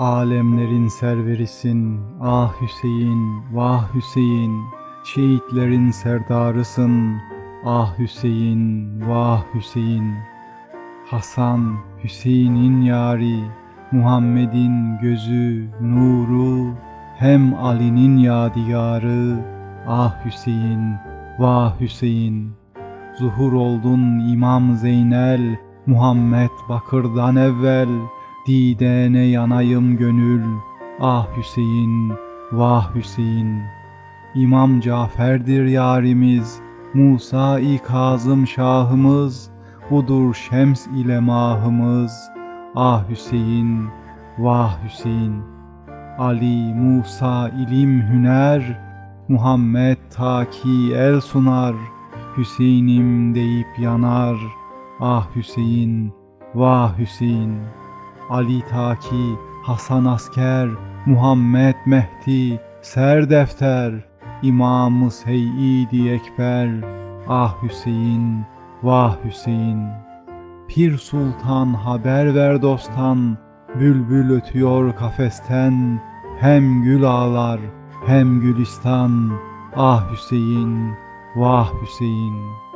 Alemlerin serverisin, ah Hüseyin, vah Hüseyin. Şehitlerin serdarısın, ah Hüseyin, vah Hüseyin. Hasan, Hüseyin'in yari, Muhammed'in gözü, nuru, hem Ali'nin yadigarı, ah Hüseyin, vah Hüseyin. Zuhur oldun İmam Zeynel, Muhammed Bakır'dan evvel, Didene yanayım gönül, ah Hüseyin, vah Hüseyin. İmam Cafer'dir yarimiz, Musa-i Şahımız, budur şems ile mahımız, ah Hüseyin, vah Hüseyin. Ali, Musa ilim hüner, Muhammed ta ki el sunar, Hüseyin'im deyip yanar, ah Hüseyin, vah Hüseyin. Ali ta ki Hasan asker, Muhammed Mehdi, ser defter, İmamı Seyyidi Ekber, ah Hüseyin, vah Hüseyin. Pir Sultan haber ver dosttan, bülbül ötüyor kafesten, hem gül ağlar hem gülistan, ah Hüseyin, vah Hüseyin.